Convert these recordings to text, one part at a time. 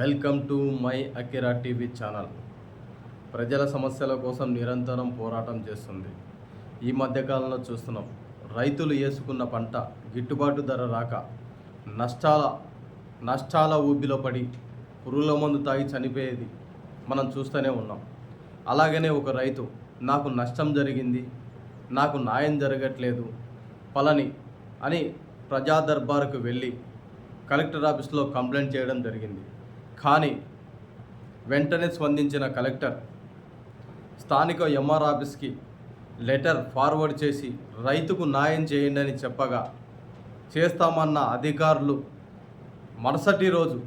Welcome to my Akira TV channel. ప్రజల సమస్యల కోసం నిరంతరం పోరాటం చేస్తుంది. ఈ మధ్యకాలంలో చూస్తున్నాం రైతులు వేసుకున్న పంట గిట్టుబాటు ధర రాక నష్టాల నష్టాల ఊబిలో పడి పురుగుల మందు తాగి చనిపోయేది మనం చూస్తూనే ఉన్నాం. అలాగనే ఒక రైతు నాకు నష్టం జరిగింది నాకు న్యాయం జరగట్లేదు పలని అని ప్రజా దర్బారుకు వెళ్ళి కలెక్టర్ ఆఫీస్లో కంప్లైంట్ చేయడం జరిగింది. కానీ వెంటనే స్పందించిన కలెక్టర్ స్థానిక ఎంఆర్ ఆఫీస్కి లెటర్ ఫార్వర్డ్ చేసి రైతుకు న్యాయం చేయండి అని చెప్పగా చేస్తామన్న అధికారులు మరుసటి రోజు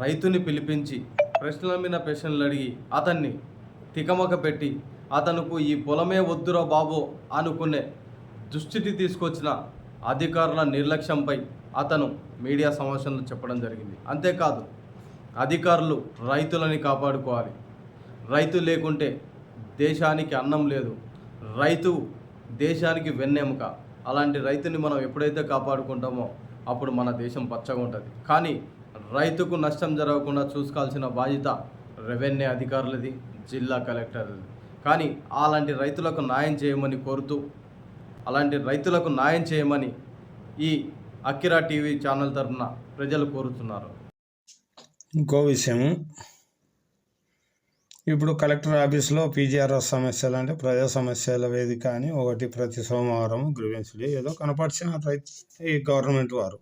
రైతుని పిలిపించి ప్రశ్నల మీద ప్రశ్నలు అడిగి అతన్ని తికమక పెట్టి అతనుకు ఈ పొలమే వద్దురా బాబు అనుకునే దుస్థితి తీసుకొచ్చిన అధికారుల నిర్లక్ష్యంపై అతను మీడియా సమావేశంలో చెప్పడం జరిగింది. అంతేకాదు అధికారులు రైతులని కాపాడుకోవాలి. రైతు లేకుంటే దేశానికి అన్నం లేదు. రైతు దేశానికి వెన్నెముక. అలాంటి రైతుని మనం ఎప్పుడైతే కాపాడుకుంటామో అప్పుడు మన దేశం పచ్చగా ఉంటుంది. కానీ రైతుకు నష్టం జరగకుండా చూసుకోవాల్సిన బాధ్యత రెవెన్యూ అధికారులది జిల్లా కలెక్టర్ది కానీ అలాంటి రైతులకు న్యాయం చేయమని కోరుతూ అలాంటి రైతులకు న్యాయం చేయమని ఈ అకిరా టీవీ ఛానల్ తరఫున ప్రజలు కోరుతున్నారు. ఇంకో విషయం ఇప్పుడు కలెక్టర్ ఆఫీస్లో పీజీఆర్ఎస్ సమస్యలు అంటే ప్రజా సమస్యల వేదిక అని ఒకటి ప్రతి సోమవారం గ్రీవెన్స్ డే ఏదో కనపరిచిన రైతు ఈ గవర్నమెంట్ వారు.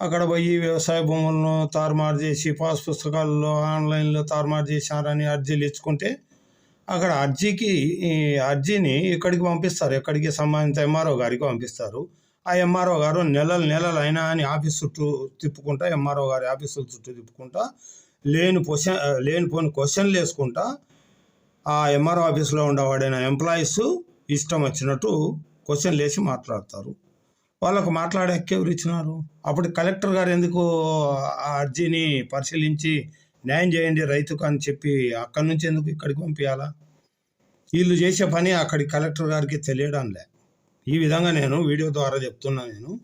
అక్కడ పోయి వ్యవసాయ భూములను తారుమారు చేసి పాస్ పుస్తకాల్లో ఆన్లైన్లో తారుమారు చేశారని అర్జీలు ఇచ్చుకుంటే అక్కడ అర్జీకి ఈ అర్జీని ఇక్కడికి పంపిస్తారు. ఎక్కడికి సంబంధిత ఎంఆర్ఓ గారికి పంపిస్తారు. ఆ ఎంఆర్ఓ గారు నెలలు నెలలు అయినా అని ఆఫీస్ చుట్టూ తిప్పుకుంటా ఎంఆర్ఓ గారి ఆఫీసుల చుట్టూ తిప్పుకుంటా లేని పొషన్ లేని పోని క్వశ్చన్లు వేసుకుంటా ఆ ఎంఆర్ఓ ఆఫీస్లో ఉండేవాడైన ఎంప్లాయీస్ ఇష్టం వచ్చినట్టు క్వశ్చన్లు వేసి మాట్లాడతారు. వాళ్ళకు మాట్లాడే ఎవరు ఇచ్చినారు? అప్పుడు కలెక్టర్ గారు ఎందుకు ఆ అర్జీని పరిశీలించి న్యాయం చేయండి రైతుకు అని చెప్పి అక్కడి నుంచి ఎందుకు ఇక్కడికి పంపించాలా వీళ్ళు చేసే పని అక్కడి కలెక్టర్ గారికి తెలియడం లే. ఈ విధంగా నేను వీడియో ద్వారా చెప్తున్నా నేను.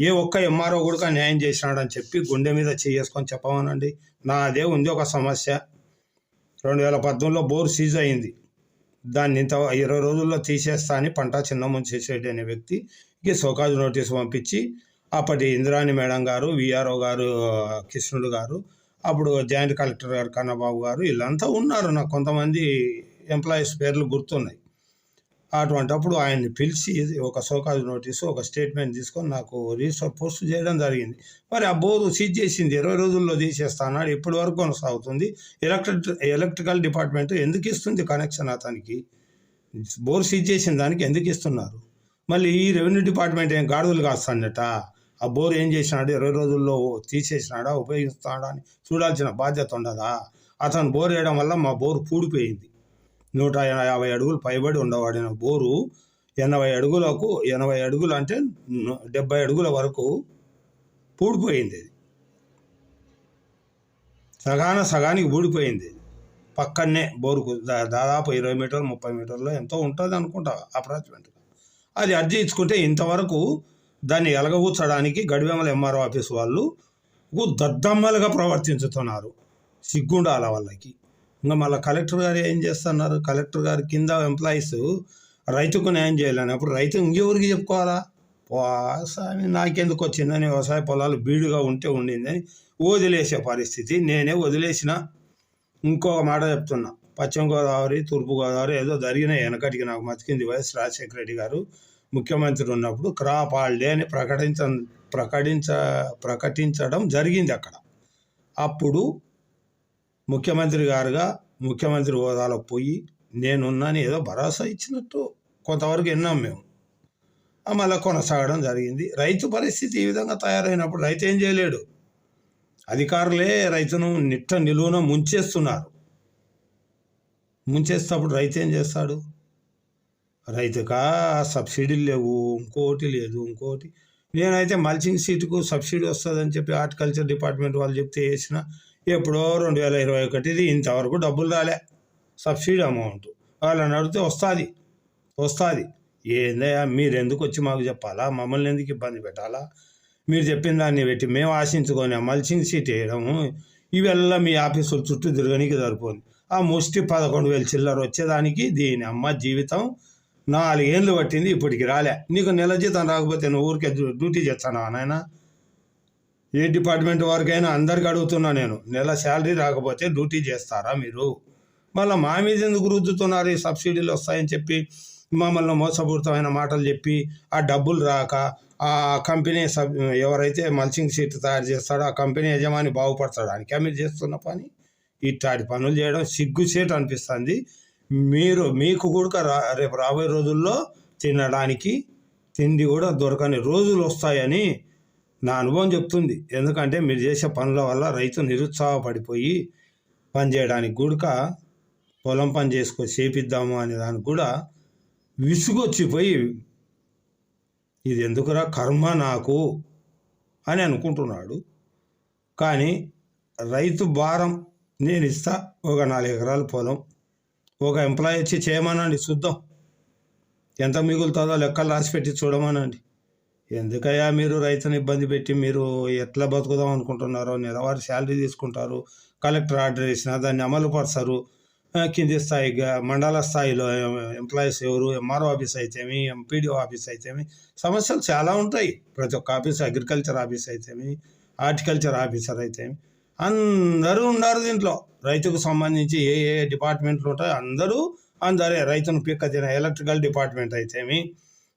ఏ ఒక్క ఎంఆర్ఓ కూడా న్యాయం చేసినాడని చెప్పి గుండె మీద చేసుకొని చెప్పమనండి. నాదే ఉంది ఒక సమస్య. రెండు వేల పద్నాలుగులో బోర్ సీజ్ అయింది. దాన్ని ఇంత ఇరవై రోజుల్లో తీసేస్తా అని పంట చిన్న చేసేటి అనే వ్యక్తికి సోకాజు నోటీసు పంపించి అప్పటి ఇంద్రాణి మేడం గారు విఆర్ఓ గారు కృష్ణుడు గారు అప్పుడు జాయింట్ కలెక్టర్ గారు కన్నబాబు గారు వీళ్ళంతా ఉన్నారు. నాకు కొంతమంది ఎంప్లాయీస్ పేర్లు గుర్తున్నాయి. అటువంటప్పుడు ఆయన్ని పిలిచి ఒక సోకాజ్ నోటీసు ఒక స్టేట్మెంట్ తీసుకొని నాకు రిజిస్టర్ పోస్ట్ చేయడం జరిగింది. మరి ఆ బోరు సీజ్ చేసింది. ఇరవై రోజుల్లో తీసేస్తాన్నాడు ఇప్పటి వరకు కొనసాగుతుంది. ఎలక్ట్రిక్ ఎలక్ట్రికల్ డిపార్ట్మెంట్ ఎందుకు ఇస్తుంది కనెక్షన్ అతనికి? బోర్ సీజ్ చేసిన దానికి ఎందుకు ఇస్తున్నారు? మళ్ళీ ఈ రెవెన్యూ డిపార్ట్మెంట్ ఏం గాడుదలు కాస్తాడట ఆ బోర్ ఏం చేసినాడు? ఇరవై రోజుల్లో తీసేసినాడా? ఉపయోగిస్తున్నాడా అని చూడాల్సిన బాధ్యత ఉండదా? అతను బోర్ వేయడం వల్ల మా బోరు పూడిపోయింది. నూట యాభై అడుగులు పైబడి ఉండవాడిన బోరు ఎనభై అడుగులకు ఎనభై అడుగులు అంటే డెబ్బై అడుగుల వరకు పూడిపోయింది సగాన సగానికి ఊడిపోయింది పక్కనే బోరుకు దా- దాదాపు ఇరవై మీటర్లు ముప్పై మీటర్లు ఎంతో ఉంటుంది అనుకుంటా అప్రాచ్మెంట్గా అది అర్జీ ఇచ్చుకుంటే ఇంతవరకు దాన్ని ఎలగబూర్చడానికి గడివేమల ఎంఆర్ఓ ఆఫీస్ వాళ్ళు దద్దమ్మలుగా ప్రవర్తించుతున్నారు సిగ్గుండాల వాళ్ళకి. ఇంకా మళ్ళీ కలెక్టర్ గారు ఏం చేస్తున్నారు? కలెక్టర్ గారు కింద ఎంప్లాయీస్ రైతుకు న్యాయం చేయాలని. అప్పుడు రైతు ఇంకెవరికి చెప్పుకోవాలా? స్వామి నాకెందుకు వచ్చిందని వ్యవసాయ పొలాలు బీడుగా ఉంటే ఉండిందని వదిలేసే పరిస్థితి. నేనే వదిలేసిన ఇంకొక మాట చెప్తున్నా. పశ్చిమ గోదావరి తూర్పు గోదావరి ఏదో జరిగిన వెనకటికి నాకు మతికింది వైఎస్ రాజశేఖర రెడ్డి గారు. ముఖ్యమంత్రి ఉన్నప్పుడు క్రాప్ హాలిడే అని ప్రకటించ ప్రకటించ ప్రకటించడం జరిగింది అక్కడ. అప్పుడు ముఖ్యమంత్రి గారుగా ముఖ్యమంత్రి హోదాలో పోయి నేనున్నాను ఏదో భరోసా ఇచ్చినట్టు కొంతవరకు విన్నాం మేము. మళ్ళీ కొనసాగడం జరిగింది. రైతు పరిస్థితి ఈ విధంగా తయారైనప్పుడు రైతు ఏం చేయలేడు. అధికారులే రైతును నిట్ట నిలువున ముంచేస్తున్నారు. ముంచేస్తప్పుడు రైతు ఏం చేస్తాడు? రైతుకా సబ్సిడీలు లేవు ఇంకోటి లేదు ఇంకోటి. నేనైతే మల్చింగ్ సీటుకు సబ్సిడీ వస్తుందని చెప్పి హార్టికల్చర్ డిపార్ట్మెంట్ వాళ్ళు చెప్తే వేసిన ఎప్పుడో రెండు వేల ఇరవై ఒకటిది ఇంతవరకు డబ్బులు రాలే. Subsidy amount. వాళ్ళని అడిగితే వస్తుంది. వస్తుంది. ఏందయ్యా మీరు ఎందుకు వచ్చి మాకు చెప్పాలా? మమ్మల్ని ఎందుకు ఇబ్బంది పెట్టాలా? మీరు చెప్పిన దాన్ని పెట్టి మేము ఆశించుకొని ఆ మల్చింగ్ సీట్ వేయడము ఇవెల్లా మీ ఆఫీసుల చుట్టూ తిరగనికి సరిపోతుంది ఆ ముష్టి పదకొండు వేలు చిల్లర వచ్చేదానికి దీని అమ్మ జీవితం నాలుగేళ్ళు పట్టింది ఇప్పటికి రాలే. నీకు నెల జీతం రాకపోతే నువ్వు ఊరికే డ్యూటీ చేస్తానా నాయన? ఏ డిపార్ట్మెంట్ వరకైనా అందరికి అడుగుతున్నా నేను నెల శాలరీ రాకపోతే డ్యూటీ చేస్తారా మీరు? మళ్ళీ మా మీద ఎందుకు రుద్దుతున్నారు ఈ సబ్సిడీలు వస్తాయని చెప్పి మమ్మల్ని మోసపూరితమైన మాటలు చెప్పి ఆ డబ్బులు రాక ఆ కంపెనీ సబ్ ఎవరైతే మల్చింగ్ సీట్ తయారు చేస్తాడో ఆ కంపెనీ యజమాని బాగుపడతాడానికి మీరు చేస్తున్న పని? ఇట్లాంటి పనులు చేయడం సిగ్గుసేట్ అనిపిస్తుంది. మీరు మీకు కూడా రా రేపు రాబోయే రోజుల్లో తినడానికి తిండి కూడా దొరకని రోజులు వస్తాయని నా అనుభవం చెప్తుంది. ఎందుకంటే మీరు చేసే పనుల వల్ల రైతు నిరుత్సాహపడిపోయి పని చేయడానికి కూడక పొలం పని చేసుకొని చేపిద్దాము అనే దానికి కూడా విసుగొచ్చిపోయి ఇది ఎందుకురా కర్మ నాకు అని అనుకుంటున్నాడు. కానీ రైతు భారం నేను ఇస్తా ఒక నాలుగు ఎకరాల పొలం ఒక ఎంప్లాయీ వచ్చి చేయమనండి చూద్దాం. ఎంత మిగులుతుందో లెక్కలు రాసి పెట్టి చూడమనండి. ఎందుకయ్యా మీరు రైతుని ఇబ్బంది పెట్టి మీరు ఎట్లా బతుకుదాం అనుకుంటున్నారో నెలవారి శాలరీ తీసుకుంటారు కలెక్టర్ ఆర్డర్ ఇచ్చినా దాన్ని అమలు పరచరు. కింది స్థాయిగా మండల స్థాయిలో ఎంప్లాయీస్ ఎవరు ఎంఆర్ఓ ఆఫీస్ అయితేమి ఎంపీడీఓ ఆఫీస్ అయితేమి సమస్యలు చాలా ఉంటాయి. ప్రతి ఒక్క ఆఫీస్ అగ్రికల్చర్ ఆఫీస్ అయితేమి హార్టికల్చర్ ఆఫీసర్ అయితేమి. అందరూ ఉన్నారు దీంట్లో. రైతుకు సంబంధించి ఏ ఏ డిపార్ట్మెంట్లు ఉంటాయో అందరూ అందరే. రైతును పిక్క తిన ఎలక్ట్రికల్ డిపార్ట్మెంట్ అయితేమి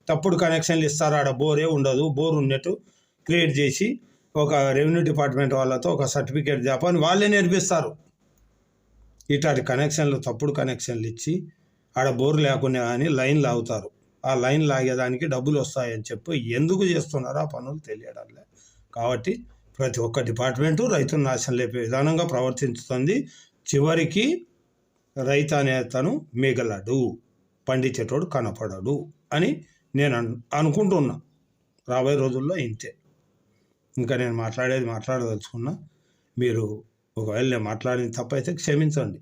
తప్పుడు కనెక్షన్లు ఇస్తారు. ఆడ బోరే ఉండదు. బోర్ ఉన్నట్టు క్రియేట్ చేసి ఒక రెవెన్యూ డిపార్ట్మెంట్ వాళ్ళతో ఒక సర్టిఫికేట్ చెప్పని వాళ్ళే నేర్పిస్తారు. ఇట్లాంటి కనెక్షన్లు తప్పుడు కనెక్షన్లు ఇచ్చి ఆడ బోర్ లేకుండా కానీ లైన్ లాగుతారు. ఆ లైన్ లాగేదానికి డబ్బులు వస్తాయని చెప్పి ఎందుకు చేస్తున్నారో ఆ పనులు తెలియడం లేదు కాబట్టి ప్రతి ఒక్క డిపార్ట్మెంటు రైతును నాశనం లేపే విధానంగా ప్రవర్తించుతుంది. చివరికి రైతు అనే తను మిగలడు. పండించేటోడు కనపడడు అని నేను అనుకుంటున్నా. రాబోయే రోజుల్లో ఇంతే. ఇంకా నేను మాట్లాడేది మాట్లాడదలుచుకున్నా. మీరు ఒకవేళ నేను మాట్లాడింది తప్పైతే క్షమించండి.